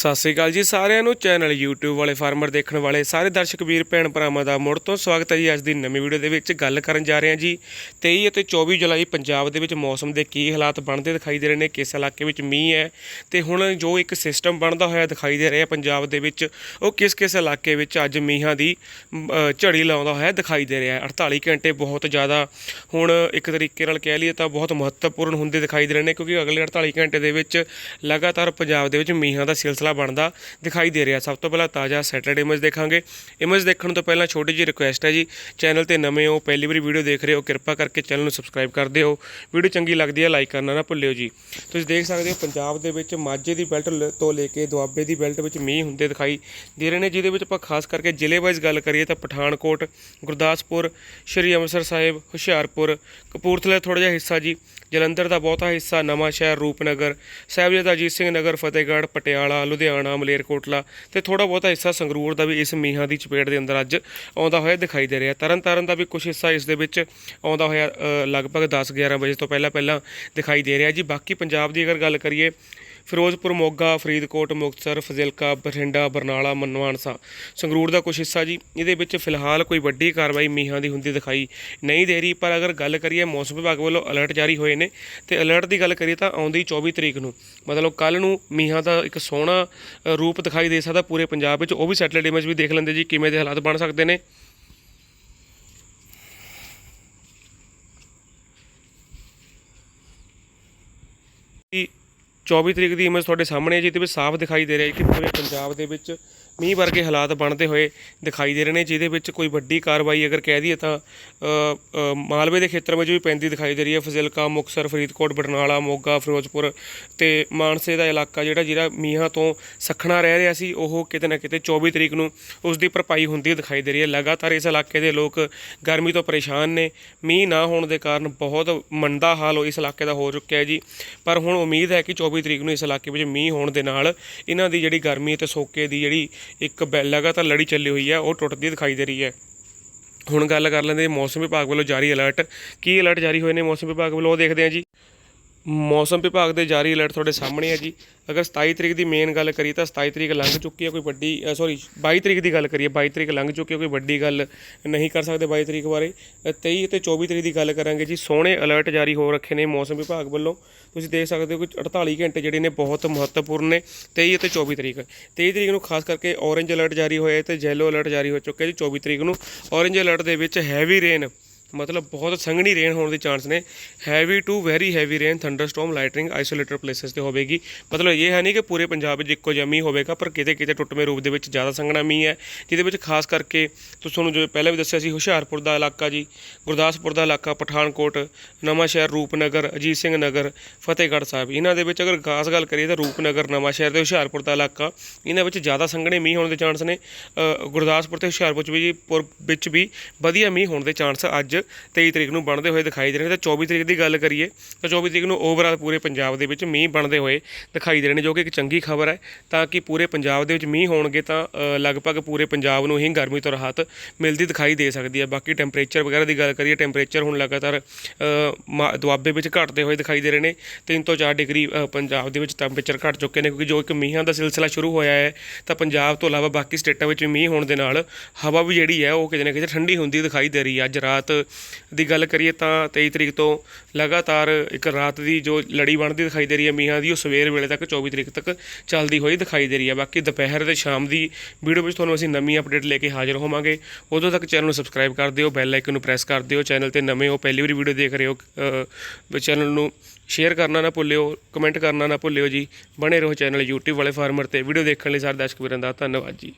ਸਤਿ ਸ੍ਰੀ ਅਕਾਲ ਜੀ ਸਾਰਿਆਂ ਨੂੰ, ਚੈਨਲ YouTube ਵਾਲੇ ਫਾਰਮਰ ਦੇਖਣ ਵਾਲੇ ਸਾਰੇ ਦਰਸ਼ਕ ਵੀਰ, ਭੈਣ ਭਰਾਵਾਂ ਦਾ ਮੁੜ ਤੋਂ ਸਵਾਗਤ ਹੈ ਜੀ ਅੱਜ ਦੀ ਨਵੀਂ ਵੀਡੀਓ ਦੇ ਵਿੱਚ ਗੱਲ ਕਰਨ ਜਾ ਰਹੇ ਹਾਂ ਜੀ। 23 ਅਤੇ 24 ਜੁਲਾਈ ਪੰਜਾਬ ਦੇ ਵਿੱਚ ਮੌਸਮ ਦੇ ਕੀ ਹਾਲਾਤ ਬਣਦੇ ਦਿਖਾਈ ਦੇ ਰਹੇ ਨੇ, ਕਿਸ ਇਲਾਕੇ ਵਿੱਚ ਮੀਂਹ ਹੈ ਤੇ ਹੁਣ ਜੋ ਇੱਕ ਸਿਸਟਮ ਬਣਦਾ ਹੋਇਆ ਦਿਖਾਈ ਦੇ ਰਿਹਾ ਪੰਜਾਬ ਦੇ ਵਿੱਚ, ਉਹ ਕਿਸ ਕਿਸ ਇਲਾਕੇ ਵਿੱਚ ਅੱਜ ਮੀਂਹਾਂ ਦੀ ਝੜੀ ਲਾਉਂਦਾ ਹੋਇਆ ਦਿਖਾਈ ਦੇ ਰਿਹਾ ਹੈ। 48 ਘੰਟੇ ਬਹੁਤ ਜ਼ਿਆਦਾ ਹੁਣ ਇੱਕ ਤਰੀਕੇ ਨਾਲ ਕਹਿ ਲਈਏ ਤਾਂ ਬਹੁਤ ਮਹੱਤਵਪੂਰਨ ਹੁੰਦੇ ਦਿਖਾਈ ਦੇ ਰਹੇ ਨੇ, ਕਿਉਂਕਿ ਅਗਲੇ 48 ਘੰਟੇ ਦੇ ਵਿੱਚ ਲਗਾਤਾਰ ਪੰਜਾਬ ਦੇ ਵਿੱਚ ਮੀਂਹਾਂ ਦਾ ਸਿਲਸਿਲਾ ਬਣਦਾ ਦਿਖਾਈ ਦੇ ਰਿਹਾ। ਸਭ ਤੋਂ ਪਹਿਲਾਂ ਤਾਜ਼ਾ ਸੈਟਰਡੇ ਇਮੇਜ ਦੇਖਾਂਗੇ। ਇਮੇਜ ਦੇਖਣ ਤੋਂ ਪਹਿਲਾਂ ਛੋਟੀ ਜਿਹੀ ਰਿਕੁਐਸਟ ਹੈ ਜੀ ਚੈਨਲ ਤੇ ਨਵੇਂ ਹੋ, ਪਹਿਲੀ ਵਾਰੀ ਵੀਡੀਓ ਦੇਖ ਰਹੇ ਹੋ, ਕਿਰਪਾ ਕਰਕੇ ਚੈਨਲ ਨੂੰ ਸਬਸਕ੍ਰਾਈਬ ਕਰ ਦਿਓ। ਵੀਡੀਓ ਚੰਗੀ ਲੱਗਦੀ ਹੈ ਲਾਈਕ ਕਰਨਾ ਨਾ ਭੁੱਲਿਓ ਜੀ। ਤੁਸੀਂ ਦੇਖ ਸਕਦੇ ਹੋ, ਪੰਜਾਬ ਦੇ ਵਿੱਚ ਮਾਝੇ ਦੀ ਬੈਲਟ ਲ- ਤੋਂ ਲੈ ਕੇ ਦੁਆਬੇ ਦੀ ਬੈਲਟ ਵਿੱਚ ਮੀਂਹ ਹੁੰਦੇ ਦਿਖਾਈ ਦੇ ਰਹੇ ਨੇ, ਜਿਹਦੇ ਵਿੱਚ ਆਪਾਂ ਖਾਸ ਕਰਕੇ ਜ਼ਿਲ੍ਹੇ ਵਾਈਜ਼ ਗੱਲ ਕਰੀਏ ਤਾਂ ਪਠਾਨਕੋਟ, ਗੁਰਦਾਸਪੁਰ, ਸ਼੍ਰੀ ਅੰਮ੍ਰਿਤਸਰ ਸਾਹਿਬ, ਹੁਸ਼ਿਆਰਪੁਰ, ਕਪੂਰਥਲੇ ਥੋੜਾ ਜਿਹਾ ਹਿੱਸਾ ਜੀ, ਜਲੰਧਰ ਦਾ ਬਹੁਤਾ ਹਿੱਸਾ ਨਵਾਂ ਸ਼ਹਿਰ ਰੂਪਨਗਰ, ਸਾਹਿਬਜ਼ਾਦਾ ਅਜੀਤ ਸਿੰਘ ਨਗਰ, ਫਤਿਹਗੜ੍ਹ, ਪਟਿਆਲਾ ਲੁਧਿਆਣਾ, ਮਲੇਰਕੋਟਲਾ ਤੇ ਥੋੜਾ ਬਹੁਤਾ ਹਿੱਸਾ ਸੰਗਰੂਰ ਦਾ ਵੀ ਇਸ ਮੀਂਹਾਂ ਦੀ ਚਪੇਟ ਦੇ ਅੰਦਰ ਅੱਜ ਆਉਂਦਾ ਹੋਇਆ ਦਿਖਾਈ ਦੇ ਰਿਹਾ। ਤਰਨਤਾਰਨ ਦਾ ਵੀ ਕੁਝ ਹਿੱਸਾ ਇਸ ਦੇ ਵਿੱਚ ਆਉਂਦਾ ਹੋਇਆ ਲਗਭਗ 10-11 ਵਜੇ ਤੋਂ ਪਹਿਲਾਂ ਪਹਿਲਾਂ ਦਿਖਾਈ ਦੇ ਰਿਹਾ ਜੀ। ਬਾਕੀ ਪੰਜਾਬ ਦੀ ਅਗਰ ਗੱਲ ਕਰੀਏ ਫਿਰੋਜ਼ਪੁਰ, ਮੋਗਾ, ਫਰੀਦਕੋਟ, ਮੁਕਤਸਰ, ਫਜ਼ਿਲਕਾ, ਬਠਿੰਡਾ, ਬਰਨਾਲਾ ਮਨਵਾਨਸਾ ਸੰਗਰੂਰ ਦਾ ਕੁਝ ਹਿੱਸਾ ਜੀ, ਇਹਦੇ ਵਿੱਚ ਫਿਲਹਾਲ ਕੋਈ ਵੱਡੀ ਕਾਰਵਾਈ ਮੀਂਹਾਂ ਦੀ ਹੁੰਦੀ ਦਿਖਾਈ ਨਹੀਂ ਦੇ ਰਹੀ, ਪਰ ਅਗਰ ਗੱਲ ਕਰੀਏ ਮੌਸਮ ਵਿਭਾਗ ਵੱਲੋਂ ਅਲਰਟ ਜਾਰੀ ਹੋਏ ਨੇ, ਤੇ ਅਲਰਟ ਦੀ ਗੱਲ ਕਰੀਏ ਤਾਂ ਆਉਂਦੀ 24 ਤਰੀਕ ਨੂੰ, ਮਤਲਬ ਕੱਲ ਨੂੰ ਮੀਂਹਾਂ ਦਾ ਇੱਕ ਸੋਹਣਾ ਰੂਪ ਦਿਖਾਈ ਦੇ ਸਕਦਾ ਪੂਰੇ ਪੰਜਾਬ ਵਿੱਚ, ਉਹ ਵੀ ਸੈਟਲਾਈਟ ਇਮੇਜ ਵੀ ਦੇਖ ਲੈਂਦੇ ਜੀ, ਕਿਵੇਂ ਦੇ ਹਾਲਾਤ ਬਣ ਸਕਦੇ ਨੇ। 24 ਤਰੀਕ ਦੀ ਇਮੇਜ ਤੁਹਾਡੇ ਸਾਹਮਣੇ ਹੈ ਜਿਹਦੇ ਵਿੱਚ ਸਾਫ਼ ਦਿਖਾਈ ਦੇ ਰਿਹਾ ਹੈ ਕਿ ਪੂਰੇ ਪੰਜਾਬ ਦੇ ਵਿੱਚ ਮੀਂਹ ਵਰਗੇ ਹਾਲਾਤ ਬਣਦੇ ਹੋਏ ਦਿਖਾਈ ਦੇ ਰਹੇ ਨੇ, ਜਿਹਦੇ ਵਿੱਚ ਕੋਈ ਵੱਡੀ ਕਾਰਵਾਈ ਅਗਰ ਕਹਿ ਦਈਏ ਤਾਂ ਮਾਲਵੇ ਦੇ ਖੇਤਰ ਵਿੱਚ ਵੀ ਪੈਂਦੀ ਦਿਖਾਈ ਦੇ ਰਹੀ ਹੈ। ਫਜ਼ਿਲਕਾ, ਮੁਕਤਸਰ, ਫਰੀਦਕੋਟ, ਬਰਨਾਲਾ, ਮੋਗਾ, ਫਿਰੋਜ਼ਪੁਰ ਤੇ ਮਾਨਸੇ ਦਾ ਇਲਾਕਾ ਜਿਹੜਾ ਜਿਹੜਾ ਮੀਂਹਾਂ ਤੋਂ ਸਖਣਾ ਰਹਿ ਰਿਹਾ ਸੀ, ਉਹ ਕਿਤੇ ਨਾ ਕਿਤੇ 24 ਤਰੀਕ ਨੂੰ ਉਸ ਦੀ ਭਰਪਾਈ ਹੁੰਦੀ ਦਿਖਾਈ ਦੇ ਰਹੀ ਹੈ। ਲਗਾਤਾਰ ਇਸ ਇਲਾਕੇ ਦੇ ਲੋਕ ਗਰਮੀ ਤੋਂ ਪਰੇਸ਼ਾਨ ਨੇ। ਮੀਂਹ ਨਾ ਹੋਣ ਦੇ ਕਾਰਨ ਬਹੁਤ ਮੰਦਾ ਹਾਲ ਇਸ ਇਲਾਕੇ ਦਾ ਹੋ ਚੁੱਕਿਆ ਹੈ ਜੀ। ਪਰ ਹੁਣ ਉਮੀਦ ਹੈ ਕਿ 24 ਤਰੀਕ ਨੂੰ ਇਸ ਇਲਾਕੇ ਵਿੱਚ ਮੀਂਹ ਹੋਣ ਦੇ ਨਾਲ ਇਹਨਾਂ ਦੀ ਜਿਹੜੀ ਗਰਮੀ ਤੇ ਸੋਕੇ ਦੀ ਜਿਹੜੀ ਇੱਕ ਬੈ- ਲਗਾਤਾਰ ਲੜੀ ਚੱਲੀ ਹੋਈ ਹੈ, ਉਹ ਟੁੱਟਦੀ ਦਿਖਾਈ ਦੇ ਰਹੀ ਹੈ। ਹੁਣ ਗੱਲ ਕਰ ਲੈਂਦੇ ਮੌਸਮ ਵਿਭਾਗ ਵੱਲੋਂ ਜਾਰੀ ਅਲਰਟ ਕੀ ਅਲਰਟ ਜਾਰੀ ਹੋਏ ਨੇ ਮੌਸਮ ਵਿਭਾਗ ਵੱਲੋਂ, ਉਹ ਦੇਖਦੇ ਹਾਂ ਜੀ। ਮੌਸਮ ਵਿਭਾਗ ਦੇ ਜਾਰੀ ਅਲਰਟ ਤੁਹਾਡੇ ਸਾਹਮਣੇ ਹੈ ਜੀ। ਅਗਰ 27 ਤਰੀਕ ਦੀ ਮੇਨ ਗੱਲ ਕਰੀਏ ਤਾਂ 27 ਤਰੀਕ ਲੰਘ ਚੁੱਕੀ ਹੈ ਕੋਈ ਵੱਡੀ ਸੌਰੀ 22 ਤਰੀਕ ਦੀ ਗੱਲ ਕਰੀਏ 22 ਤਰੀਕ ਲੰਘ ਚੁੱਕੀ ਹੈ ਕੋਈ ਵੱਡੀ ਗੱਲ ਨਹੀਂ ਕਰ ਸਕਦੇ 22 ਤਰੀਕ ਬਾਰੇ। ਅ, 23 ਤੇ 24 ਤਰੀਕ ਦੀ ਗੱਲ ਕਰਾਂਗੇ ਜੀ ਸੋਹਣੇ ਅਲਰਟ ਜਾਰੀ ਹੋ ਰੱਖੇ ਨੇ ਮੌਸਮ ਵਿਭਾਗ ਵੱਲੋਂ। ਤੁਸੀਂ ਦੇਖ ਸਕਦੇ ਹੋ ਕਿ 48 ਘੰਟੇ ਜਿਹੜੇ ਨੇ ਬਹੁਤ ਮਹੱਤਵਪੂਰਨ ਨੇ 23 ਅਤੇ 24 ਤਰੀਕ। 23 ਤਰੀਕ ਨੂੰ ਖਾਸ ਕਰਕੇ ਔਰੇਂਜ ਅਲਰਟ ਜਾਰੀ ਹੋਇਆ ਹੈ ਤੇ ਯੈਲੋ ਅਲਰਟ ਜਾਰੀ ਹੋ ਚੁੱਕਿਆ ਜੀ 24 ਤਰੀਕ ਨੂੰ। ਔਰੇਂਜ ਅਲਰਟ ਦੇ ਵਿੱਚ ਹੈਵੀ ਰੇਨ ਮਤਲਬ ਬਹੁਤ ਸੰਘਣੀ ਰੇਨ ਹੋਣ ਦੇ ਚਾਂਸ ਨੇ। Heavy to very heavy rain thunderstorm lightning isolated places ਤੇ ਹੋਵੇਗੀ। ਮਤਲਬ ਇਹ ਹੈ ਨਹੀਂ ਕਿ ਪੂਰੇ ਪੰਜਾਬ ਵਿੱਚ ਇੱਕੋ ਜਿਹਾ ਮੀਂਹ ਹੋਵੇਗਾ, ਪਰ ਕਿਤੇ ਕਿਤੇ ਟੁੱਟਵੇਂ ਰੂਪ ਦੇ ਵਿੱਚ ਜ਼ਿਆਦਾ ਸੰਘਣਾ ਮੀਂਹ ਹੈ, ਜਿਹਦੇ ਵਿੱਚ ਖਾਸ ਕਰਕੇ ਤੁਸੀਂ ਤੁਹਾਨੂੰ ਜੋ ਪਹਿਲਾਂ ਵੀ ਦੱਸਿਆ ਸੀ, ਹੁਸ਼ਿਆਰਪੁਰ ਦਾ ਇਲਾਕਾ ਜੀ, ਗੁਰਦਾਸਪੁਰ ਦਾ ਇਲਾਕਾ, ਪਠਾਨਕੋਟ, ਨਵਾਂਸ਼ਹਿਰ, ਰੂਪਨਗਰ, ਅਜੀਤ ਸਿੰਘ ਨਗਰ, ਫਤਿਹਗੜ੍ਹ ਸਾਹਿਬ। ਇਹਨਾਂ ਦੇ ਵਿੱਚ ਅਗਰ ਖਾਸ ਗੱਲ ਕਰੀਏ ਤਾਂ ਰੂਪਨਗਰ, ਨਵਾਂਸ਼ਹਿਰ ਤੇ ਹੁਸ਼ਿਆਰਪੁਰ ਦਾ ਇਲਾਕਾ, ਇਹਨਾਂ ਵਿੱਚ ਜ਼ਿਆਦਾ ਸੰਘਣੇ ਮੀਂਹ ਹੋਣ ਦੇ ਚਾਂਸ ਨੇ। ਗੁਰਦਾਸਪੁਰ ਤੇ ਹੁਸ਼ਿਆਰਪੁਰ 'ਚ ਵੀ ਪੁਰ- ਵਿੱਚ ਵੀ ਵਧੀਆ ਮੀਂਹ ਹੋਣ ਦੇ ਚਾਂਸ ਅੱਜ 23 ਤਰੀਕ ਨੂੰ ਬਣਦੇ ਹੋਏ ਦਿਖਾਈ ਦੇ ਰਹੇ ਨੇ। ਤੇ 24 ਤਰੀਕ ਦੀ ਗੱਲ ਕਰੀਏ ਤਾਂ 24 ਤਰੀਕ ਨੂੰ ਓਵਰਆਲ ਪੂਰੇ ਪੰਜਾਬ ਦੇ ਵਿੱਚ ਮੀਂਹ ਬਣਦੇ ਹੋਏ ਦਿਖਾਈ ਦੇ ਰਹੇ ਨੇ ਜੋ ਕਿ ਇੱਕ ਚੰਗੀ ਖਬਰ ਹੈ। ਤਾਂ ਕਿ ਪੂਰੇ ਪੰਜਾਬ ਦੇ ਵਿੱਚ ਮੀਂਹ ਹੋਣਗੇ ਤਾਂ ਅ, ਲਗਭਗ ਪੂਰੇ ਪੰਜਾਬ ਨੂੰ ਹੀ ਗਰਮੀ ਤੋਂ ਰਾਹਤ ਮਿਲਦੀ ਦਿਖਾਈ ਦੇ ਸਕਦੀ ਹੈ। ਬਾਕੀ ਟੈਂਪਰੇਚਰ ਵਗੈਰਾ ਦੀ ਗੱਲ ਕਰੀਏ ਟੈਂਪਰੇਚਰ ਹੁਣ ਲਗਾਤਾਰ ਅ, ਮਾ- ਦੁਆਬੇ ਵਿੱਚ ਘਟਦੇ ਹੋਏ ਦਿਖਾਈ ਦੇ ਰਹੇ ਨੇ। 3 ਤੋਂ 4 ਡਿਗਰੀ ਅ, ਪੰਜਾਬ ਦੇ ਵਿੱਚ ਟੈਂਪਰੇਚਰ ਘਟ ਚੁੱਕੇ ਨੇ ਕਿਉਂਕਿ ਜੋ ਇੱਕ ਮੀਂਹਾਂ ਦਾ ਸਿਲਸਿਲਾ ਸ਼ੁਰੂ ਹੋਇਆ ਹੈ ਤਾਂ ਪੰਜਾਬ ਤੋਂ ਇਲਾਵਾ ਬਾਕੀ ਸਟੇਟਾਂ ਵਿੱਚ ਵੀ ਮੀਂਹ ਹੋਣ ਦੇ ਨਾਲ ਹਵਾ ਵੀ ਜਿਹੜੀ ਹੈ ਉਹ ਕਿਤੇ ਨਾ ਕਿਤੇ ਠੰਡੀ ਹੁੰਦੀ ਦਿਖਾਈ ਦੇ ਰਹੀ ਹੈ। ਅੱਜ ਰਾਤ ਦੀ ਗੱਲ ਕਰੀਏ ਤਾਂ 23 ਤਰੀਕ ਤੋਂ ਲਗਾਤਾਰ ਇੱਕ ਰਾਤ ਦੀ ਜੋ ਲੜੀ ਬਣਦੀ ਦਿਖਾਈ ਦੇ ਰਹੀ ਹੈ ਮੀਂਹਾਂ ਦੀ, ਉਹ ਸਵੇਰ ਵੇਲੇ ਤੱਕ 24 ਤਰੀਕ ਤੱਕ ਚੱਲਦੀ ਹੋਈ ਦਿਖਾਈ ਦੇ ਰਹੀ ਹੈ। ਬਾਕੀ ਦੁਪਹਿਰ ਤੇ ਸ਼ਾਮ ਦੀ ਵੀਡੀਓ ਵਿੱਚ ਤੁਹਾਨੂੰ ਅਸੀਂ ਨਵੀਂ ਅਪਡੇਟ ਲੈ ਕੇ ਹਾਜ਼ਰ ਹੋਵਾਂਗੇ। ਉਦੋਂ ਤੱਕ ਚੈਨਲ ਨੂੰ ਸਬਸਕ੍ਰਾਈਬ ਕਰ ਦਿਓ ਬੈਲ ਆਈਕਨ ਨੂੰ ਪ੍ਰੈਸ ਕਰ ਦਿਓ। ਚੈਨਲ ਤੇ ਨਵੇਂ ਹੋ, ਪਹਿਲੀ ਵਾਰੀ ਵੀਡੀਓ ਦੇਖ ਰਹੇ ਹੋ ਚੈਨਲ ਨੂੰ ਸ਼ੇਅਰ ਕਰਨਾ ਨਾ ਭੁੱਲਿਓ ਕਮੈਂਟ ਕਰਨਾ ਨਾ ਭੁੱਲਿਓ ਜੀ। ਬਣੇ ਰਹੋ ਚੈਨਲ YouTube ਵਾਲੇ ਫਾਰਮਰ ਤੇ। ਵੀਡੀਓ ਦੇਖਣ ਲਈ ਸਾਰੇ ਦਰਸ਼ਕ ਵੀਰਾਂ ਦਾ ਧੰਨਵਾਦ ਜੀ।